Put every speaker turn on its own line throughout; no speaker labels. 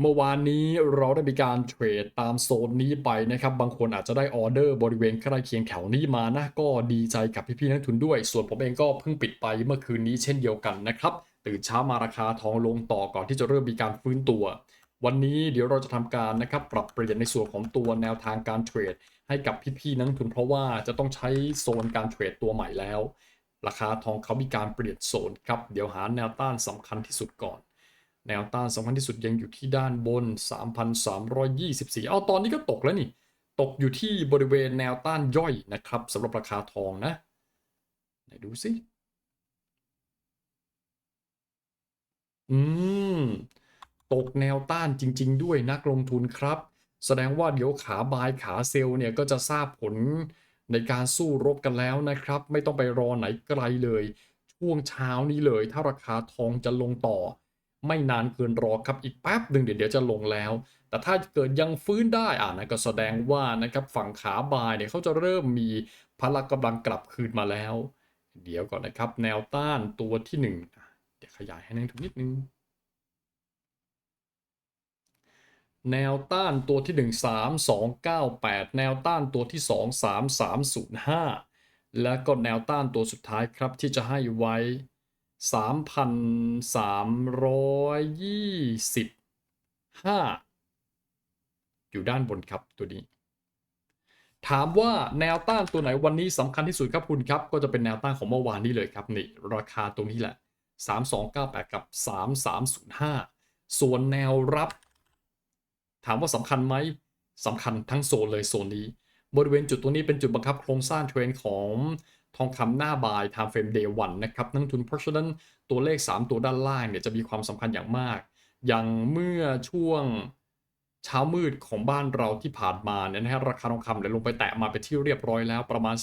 เมื่อวานนี้เราได้มีการเทรดตามโซนนี้ไปนะครับ บางคนอาจจะได้ออเดอร์บริเวณใกล้เคียงแถวนี้มานะก็ดีใจกับพี่ๆนักทุนด้วย ส่วนผมเองก็เพิ่งปิดไปเมื่อคืนนี้เช่นเดียวกันนะครับ ตื่นเช้ามาราคาทองลงต่อก่อนที่จะเริ่มมีการฟื้นตัว วันนี้เดี๋ยวเราจะทำการนะครับปรับเปลี่ยนในส่วนของตัวแนวทางการเทรด ให้กับพี่ๆนักทุน เพราะว่าจะต้องใช้โซนการเทรดตัวใหม่แล้ว ราคาทองเขามีการเปลี่ยนโซนครับเดี๋ยวหาแนวต้านสำคัญที่สุดก่อน แนวต้านสำคัญที่สุดยังอยู่ที่ด้านบน 3,324 เอาตอนนี้ก็ตกแล้วนี่ ตกอยู่ที่บริเวณแนวต้านย่อยนะครับสำหรับราคาทองนะ ไหนดูสิ อืม ตกแนวต้านจริง ๆ ด้วยนักลงทุนครับ แสดงว่าเดี๋ยวขาบายขาเซลล์เนี่ยก็จะทราบผลในการสู้รบกันแล้วนะครับ ไม่ต้องไปรอไหนไกลเลย ช่วงเช้านี้เลย ถ้าราคาทองจะลงต่อ ไม่นานเกินรอครับอีกแป๊บหนึ่งเดี๋ยวเดี๋ยวจะลงแล้ว แต่ถ้าเกิดยังฟื้นได้อ่านะก็แสดงว่านะครับฝั่งขาบายเนี่ยเขาจะเริ่มมีพละกำลังกลับคืนมาแล้ว เดี๋ยวก่อนนะครับ แนวต้านตัวที่หนึ่งเดี๋ยวขยายให้นักทุนนิดนึง แนวต้านตัวที่ 1 3 2 9 8 แนวต้านตัวที่ 2 3 3 0 5 แล้วก็แนวต้านตัวสุดท้ายครับที่จะให้ไว้ 3,325อยู่ด้านบนครับตัวนี้ ถามว่าแนวต้านตัวไหนวันนี้สำคัญที่สุดครับคุณครับ ก็จะเป็นแนวต้านของเมื่อวานนี้เลยครับนี่ราคาตรงนี้แหละ 3298 กับ 3305 ส่วนแนวรับ ถามว่าสำคัญไหมสำคัญทั้งโซนเลยโซนนี้ บริเวณจุดตรงนี้เป็นจุดบังคับโครงสร้างเทรนของ ทองคำหน้าบาย time frame day 1นะครับนักทุนเพราะฉะนั้นตัวเลข 3 ตัวด้านล่างเนี่ยจะมีความสำคัญอย่างมาก อย่างเมื่อช่วงเช้ามืดของบ้านเราที่ผ่านมาเนี่ยนะฮะราคาทองคำเนี่ยลงไปแตะมาเป็นที่เรียบร้อยแล้วประมาณ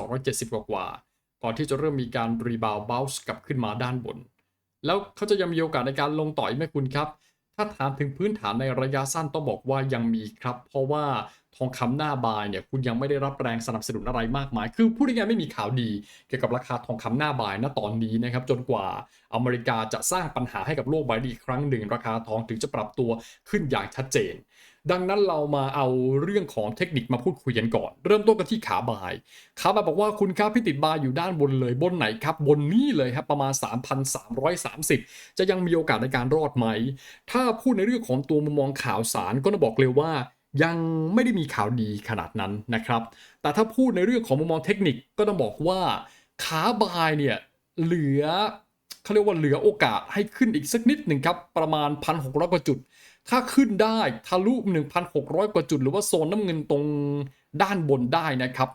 3,270 กว่ากว่า ก่อนที่จะเริ่มมีการรีบาวบ้าส์กลับขึ้นมาด้านบน แล้วเขาจะยังมีโอกาสในการลงต่ออีกไหมคุณครับ ถ้าถามถึงพื้นฐานในระยะสั้นต้องบอกว่ายังมีครับ เพราะว่า ทองคำหน้าบายเนี่ยคุณยังไม่ได้รับแรงสนับสนุนอะไรมากมาย คือพูดง่ายๆไม่มีข่าวดีเกี่ยวกับราคาทองคำหน้าบายณตอนนี้นะครับจนกว่าอเมริกาจะสร้างปัญหาให้กับโลกใบนี้อีกครั้งหนึ่ง ราคาทองถึงจะปรับตัวขึ้นอย่างชัดเจน ดังนั้นเรามาเอาเรื่องของเทคนิคมาพูดคุยกันก่อน เริ่มต้นกันที่ขาบายขาบายบอกว่าคุณครับพี่ติดบายอยู่ด้านบนเลยบนไหนครับบนนี้เลยครับประมาณ 3,330 จะยังมีโอกาสในการรอดไหม ถ้าพูดในเรื่องของตัวมุมมองข่าวสารก็ต้องบอกเลยว่า ยังไม่ได้มีข่าวดีขนาดนั้นนะครับ แต่ถ้าพูดในเรื่องของมุมมองเทคนิคก็ต้องบอกว่าขาบายเนี่ยเหลือเขาเรียกว่าเหลือโอกาสให้ขึ้นอีกสักนิดหนึ่งครับประมาณ 1,600 กว่าจุด ถ้าขึ้นได้ทะลุ 1,600 กว่าจุด หรือว่าโซนน้ำเงินตรงด้านบนได้นะครับ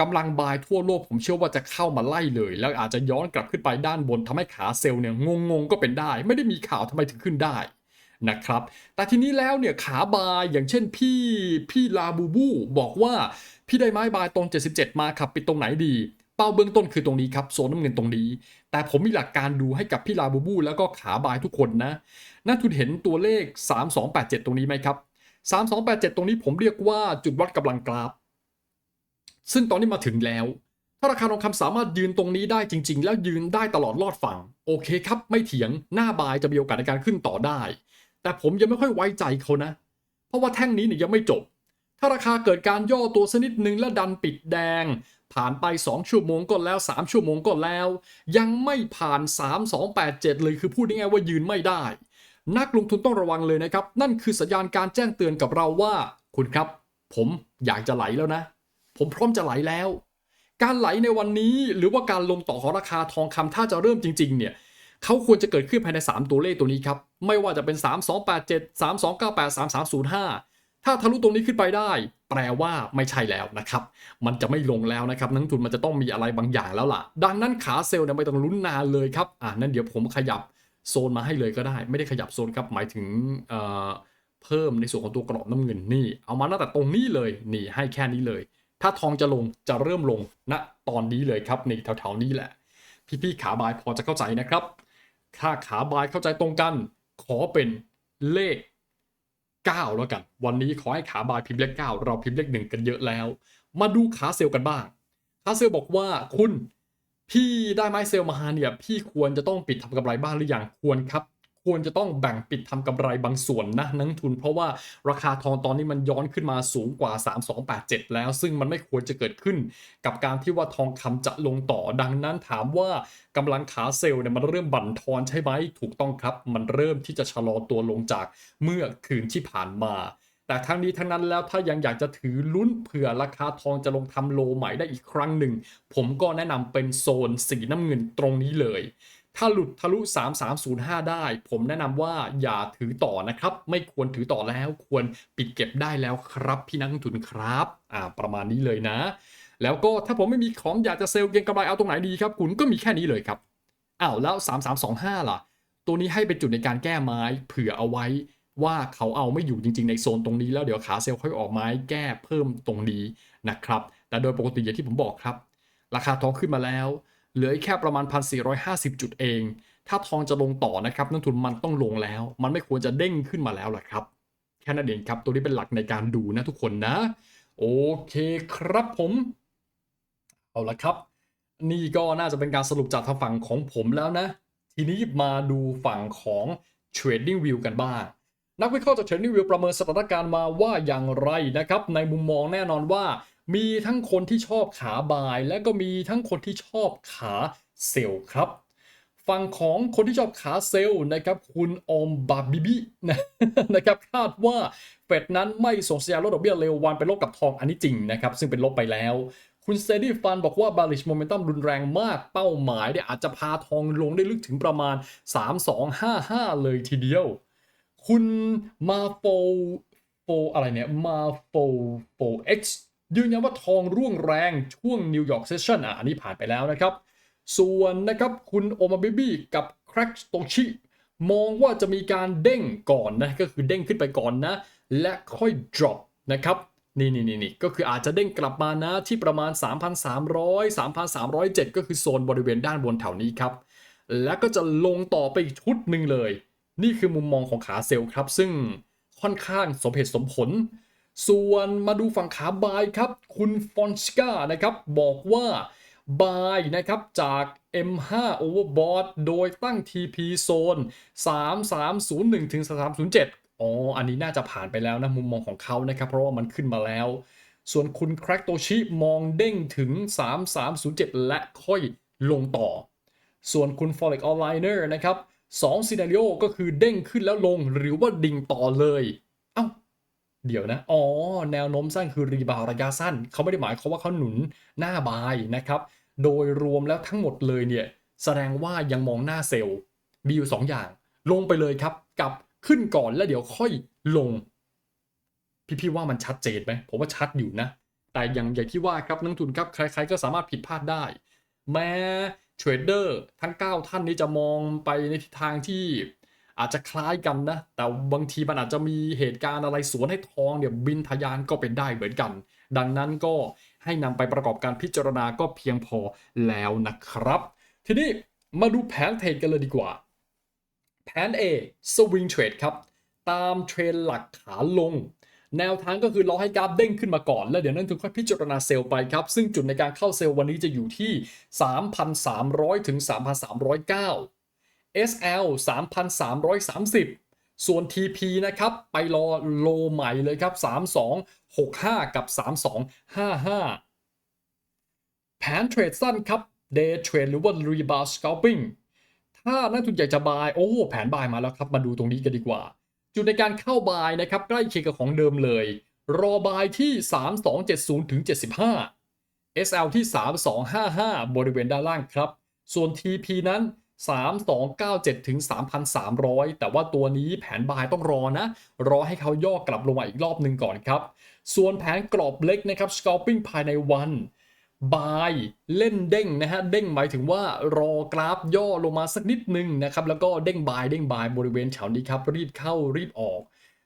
กำลังบายทั่วโลกผมเชื่อว่าจะเข้ามาไล่เลย แล้วอาจจะย้อนกลับขึ้นไปด้านบนทำให้ขาเซลล์เนี่ยงงๆก็เป็นได้ ไม่ได้มีข่าวทำไมถึงขึ้นได้ นะครับ แต่ทีนี้แล้วเนี่ยขาบายอย่างเช่นพี่พี่ลาบูบูบอกว่าพี่ได้ไม้บายตรง 77 มาขับไปตรงไหนดี เป้าเบื้องต้นคือตรงนี้ครับโซนน้ำเงินตรงนี้ แต่ผมมีหลักการดูให้กับพี่ลาบูบูแล้วก็ขาบายทุกคนนะนักทุนเห็นตัวเลข 3287 ตรงนี้ไหมครับ 3287 ตรงนี้ผมเรียกว่าจุดวัดกำลังกราฟ ซึ่งตอนนี้มาถึงแล้วถ้าราคาทองคำสามารถยืนตรงนี้ได้จริง ๆ แล้วยืนได้ตลอดรอดฝั่ง โอเคครับ ไม่เถียงหน้าบายจะมีโอกาสในการขึ้นต่อได้ แต่ผมยังไม่ค่อยไว้ใจเขานะ เพราะว่าแท่งนี้เนี่ยยังไม่จบ ถ้าราคาเกิดการย่อตัวสักนิดนึงแล้วดันปิดแดง ผ่านไป 2 ชั่วโมงก็แล้ว 3 ชั่วโมงก็แล้ว ยังไม่ผ่าน 3287 เลยคือพูดง่ายๆว่ายืนไม่ได้ นักลงทุนต้องระวังเลยนะครับ นั่นคือสัญญาณการแจ้งเตือนกับเราว่า คุณครับ ผมอยากจะไหลแล้วนะ ผมพร้อมจะไหลแล้ว การไหลในวันนี้หรือว่าการลงต่อของราคาทองคำถ้าจะเริ่มจริง ๆ เนี่ย เขาควรจะเกิดขึ้นภายใน 3 ตัวเลขตัวนี้ครับ ไม่ว่าจะเป็น 3287 3298 3305 ถ้าทะลุตรงนี้ขึ้นไปได้ แปลว่าไม่ใช่แล้วนะครับ มันจะไม่ลงแล้วนะครับ นักทุนมันจะต้องมีอะไรบางอย่างแล้วล่ะ ดังนั้นขาเซลล์เนี่ยไม่ต้องลุ้นนานเลยครับ อ่านั่นเดี๋ยวผมขยับโซนมาให้เลยก็ได้ ไม่ได้ขยับโซนครับ หมายถึงเอ่อเพิ่มในส่วนของตัวกรอบน้ำเงินนี่ เอามาตั้งแต่ตรงนี้เลย นี่ให้แค่นี้เลย ถ้าทองจะลงจะเริ่มลงณตอนนี้เลยครับนี่แถวๆนี้แหละ พี่ๆขาบายพอจะเข้าใจนะครับ ถ้าขาบายเข้าใจตรงกัน ขอเป็นเลข 9 แล้วกัน วันนี้ขอให้ขาบายพิมพ์เลข 9 เราพิมพ์เลขหนึ่งกันเยอะแล้ว มาดูขาเซลล์กันบ้าง ขาเซลล์บอกว่าคุณพี่ได้ไม้เซลล์มาเนี่ย พี่ควรจะต้องปิดทำกำไรบ้างหรือยังควรครับ ควรจะต้องแบ่งปิดทำกำไรบางส่วนนะนักทุน เพราะว่าราคาทองตอนนี้มันย้อนขึ้นมาสูงกว่า 3287 แล้ว ซึ่งมันไม่ควรจะเกิดขึ้น กับการที่ว่าทองคำจะลงต่อดังนั้นถามว่ากำลังขาเซลล์เนี่ยมันเริ่มบั่นทอนใช่ไหมถูกต้องครับ มันเริ่มที่จะชะลอตัวลงจากเมื่อคืนที่ผ่านมาแต่ทั้งนี้ทั้งนั้นแล้วถ้ายังอยากจะถือลุ้นเผื่อราคาทองจะลงทำโลใหม่ได้อีกครั้งหนึ่ง ผมก็แนะนำเป็นโซนสีน้ำเงินตรงนี้เลย ถ้าหลุดทะลุ 3305 ได้ ผมแนะนำว่าอย่าถือต่อนะครับ ไม่ควรถือต่อแล้วควรปิดเก็บได้แล้วครับ พี่นักลงทุนครับอ่าประมาณนี้เลยนะ แล้วก็ถ้าผมไม่มีของอยากจะเซลล์เก็งกำไรเอาตรงไหนดีครับ คุณก็มีแค่นี้เลยครับอ้าวแล้ว 3325 ล่ะ ตัวนี้ให้เป็นจุดในการแก้ไม้เผื่อเอาไว้ว่าเขาเอาไม่อยู่จริงๆ ในโซนตรงนี้แล้วเดี๋ยวขาเซลล์ค่อยออกไม้แก้เพิ่มตรงนี้นะครับแต่โดยปกติอย่างที่ผมบอกครับ ราคาทองขึ้นมาแล้ว เหลือแค่ประมาณ 1,450 จุดเอง ถ้าทองจะลงต่อนะครับนักทุนมันต้องลงแล้ว มันไม่ควรจะเด้งขึ้นมาแล้วล่ะครับ แค่นั้นเองครับ ตัวนี้เป็นหลักในการดูนะทุกคนนะ โอเคครับผม เอาละครับ นี่ก็น่าจะเป็นการสรุปจากทางฝั่งของผมแล้วนะ ทีนี้มาดูฝั่งของ Trading View กันบ้างนักวิเคราะห์จาก Trading View ประเมินสถานการณ์มาว่าอย่างไรนะครับ ในมุมมองแน่นอนว่า มีทั้งคนที่ชอบขาบาย และก็มีทั้งคนที่ชอบขาเซลล์ครับ ฝั่งของคนที่ชอบขาเซลล์นะครับ คุณออมบาบิบินะนะครับคาดว่าเฟดนั้นไม่ส่งสัญญาณลดดอกเบี้ยเร็ววันไปลบกับทองอันนี้จริงนะครับ ซึ่งเป็นลบไปแล้วคุณเซดี้ฟันบอกว่า bullish momentum รุนแรงมากเป้าหมายเนี่ยอาจจะพาทองลงได้ลึกถึงประมาณ 3255 เลยทีเดียว คุณมาโฟโฟอะไรเนี่ยมาโฟโฟ X ยืนยันว่าทองร่วงแรงช่วงนิวยอร์กเซสชั่นอะอันนี้ผ่านไปแล้วนะครับ ส่วนนะครับคุณโอมาเบบี้กับครกโตชิมองว่าจะมีการเด้งก่อนนะก็คือเด้งขึ้นไปก่อนนะ และค่อย drop นะครับนี่นี่นี่นี่ก็คืออาจจะเด้งกลับมานะที่ประมาณ 3,300 3,307 ก็คือโซนบริเวณด้านบนแถวนี้ครับ แล้วก็จะลงต่อไปอีกชุดหนึ่งเลย นี่คือมุมมองของขาเซลล์ครับ ซึ่งค่อนข้างสมเหตุสมผล ส่วนมาดูฝั่งขาบายครับ คุณฟอนสกานะครับบอกว่าบายนะครับจาก M5 Overbought โดยตั้ง TP โซน 3301ถึง3307 อ๋อ อันนี้น่าจะผ่านไปแล้วนะ มุมมองของเขานะครับ เพราะว่ามันขึ้นมาแล้ว ส่วนคุณแครกโตชิมองเด้งถึง 3307 และค่อยลงต่อ ส่วนคุณ Forex Onliner นะครับ2ซีนารีโอก็คือเด้งขึ้นแล้วลงหรือว่าดิ่งต่อเลย เดี๋ยวนะ อ๋อ แนวโน้มสั้นคือรีบาวระยะสั้น เขาไม่ได้หมายความว่าเขาหนุนหน้าบายนะครับ โดยรวมแล้วทั้งหมดเลยเนี่ย แสดงว่ายังมองหน้าเซลล์ มีอยู่ 2 อย่าง ลงไปเลยครับ กับขึ้นก่อนแล้วเดี๋ยวค่อยลง พี่ๆว่ามันชัดเจนไหม ผมว่าชัดอยู่นะ แต่อย่างอย่างที่ว่าครับนักทุนครับ ใครๆก็สามารถผิดพลาดได้ แม้เทรดเดอร์ทั้ง 9 ท่านนี้จะมองไปในทิศทางที่ อาจจะคล้ายกันนะ แต่บางทีมันอาจจะมีเหตุการณ์อะไรสวนให้ทองเนี่ยบินทะยานก็เป็นได้เหมือนกัน ดังนั้นก็ให้นำไปประกอบการพิจารณาก็เพียงพอแล้วนะครับ ทีนี้มาดูแผนเทรดกันเลยดีกว่า แผน A Swing Trade ครับ ตามเทรนหลักขาลง แนวทางก็คือรอให้กราฟเด้งขึ้นมาก่อน แล้วเดี๋ยวนั้นถึงค่อยพิจารณาเซลล์ไปครับ ซึ่งจุดในการเข้าเซลล์วันนี้จะอยู่ที่ 3,300 ถึง 3,309 SL 3,330 ส่วน TP นะครับไปรอโลใหม่เลยครับ 3265 กับ 3255 แผนเทรดสั้นครับ Day Trade หรือว่า Rebound Scalping ถ้านักทุนอยากจะบายโอ้แผนบายมาแล้วครับ มาดูตรงนี้กันดีกว่า จุดในการเข้าบายนะครับ ใกล้เคียงกับของเดิมเลย รอบายที่ 3270ถึง75 SL ที่ 3255 บริเวณด้านล่างครับ ส่วน TP นั้น 3297 ถึง 3,300 แต่ว่าตัวนี้แผนบายต้องรอนะ รอให้เขาย่อกลับลงมาอีกรอบหนึ่งก่อนครับ ส่วนแผนกรอบเล็กนะครับ scalping ภายในวันบายเล่นเด้งนะฮะ เด้งหมายถึงว่ารอกราฟย่อลงมาสักนิดนึงนะครับ แล้วก็เด้งบายเด้งบายบริเวณแถวนี้ครับ รีบเข้ารีบออก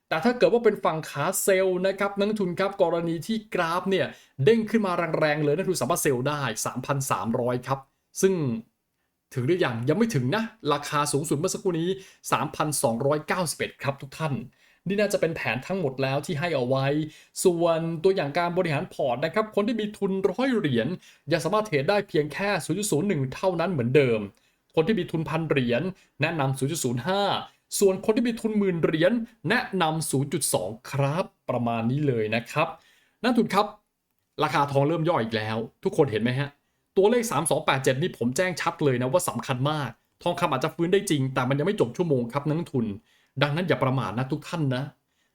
แต่ถ้าเกิดว่าเป็นฝั่งขาเซลล์นะครับนักทุนครับกรณีที่กราฟเนี่ยเด้งขึ้นมาแรงๆเลยนักทุนสามารถเซลล์ได้ 3,300 ครับ ซึ่ง ถึงหรือยังยังไม่ถึงนะ ราคาสูงสุดเมื่อสักครู่นี้ 3,291 ครับทุกท่าน นี่น่าจะเป็นแผนทั้งหมดแล้วที่ให้เอาไว้ ส่วนตัวอย่างการบริหารพอร์ตนะครับ คนที่มีทุนร้อยเหรียญยังสามารถเทรดได้เพียงแค่ 0.01 เท่านั้นเหมือนเดิม คนที่มีทุนพันเหรียญแนะนำ0.05ส่วนคนที่มีทุนหมื่นเหรียญแนะนำ 0.2 ครับ ประมาณนี้เลยนะครับ นั่นทุนครับ ราคาทองเริ่มย่ออีกแล้ว ทุกคนเห็นไหมฮะ ตัวเลข 3287 นี่ผมแจ้งชัดเลยนะว่าสำคัญมาก ทองคำอาจจะฟื้นได้จริง แต่มันยังไม่จบชั่วโมงครับนักทุน ดังนั้นอย่าประมาทนะทุกท่านนะ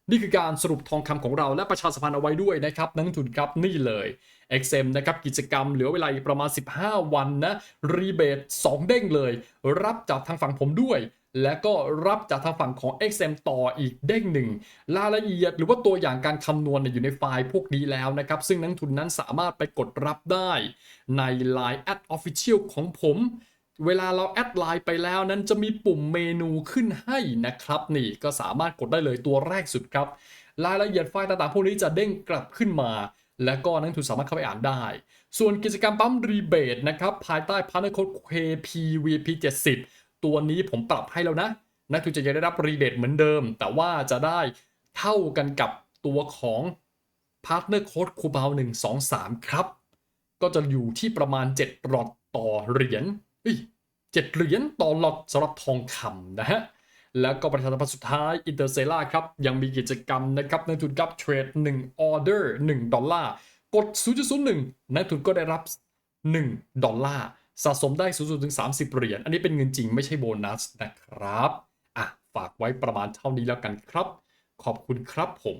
นี่คือการสรุปทองคำของเราและประชาสัมพันธ์เอาไว้ด้วยนะครับนักทุนครับนี่เลย XM นะครับกิจกรรมเหลือเวลาประมาณ 15 วันนะรีเบท2เด้งเลย รับจากทางฝั่งผมด้วย และก็รับจากทางฝั่งของ XM ต่ออีกเด้งหนึ่งรายละเอียดหรือว่าตัวอย่างการคำนวณอยู่ในไฟล์พวกนี้แล้วนะครับ ซึ่งนักทุนนั้นสามารถไปกดรับได้ใน Line at Official ของผม เวลาเราแอดไลน์ไปแล้วนั้นจะมีปุ่มเมนูขึ้นให้นะครับนี่ก็สามารถกดได้เลยตัวแรกสุดครับ รายละเอียดไฟล์ต่างๆ พวกนี้จะเด้งกลับขึ้นมา และก็นักทุนสามารถเข้าไปอ่านได้ ส่วนกิจกรรมปั๊มรีเบทนะครับภายใต้พาร์ทเนอร์โค้ด KPVP 70 ตัวนี้ผมปรับให้แล้วนะ นักทุนจะยังได้รับรีเบทเหมือนเดิม แต่ว่าจะได้เท่ากันกับตัวของพาร์ทเนอร์โค้ดคูเบาว123ครับ ก็จะอยู่ที่ประมาณ 7หลอดต่อเหรียญเอ้ย7เหรียญต่อหลอดสำหรับทองคำนะฮะแล้วก็ประชาสัมพันธ์สุดท้ายอินเตอร์เซล่าครับ ยังมีกิจกรรมนะครับนักทุนกับเทรด1ออเดอร์1ดอลลาร์กด 0.01นักทุนก็ได้รับ 1 ดอลลาร์ สะสมได้สูงสุดถึง 30 เหรียญ อันนี้เป็นเงินจริงไม่ใช่โบนัสนะครับ อะ ฝากไว้ประมาณเท่านี้แล้วกันครับ ขอบคุณครับผม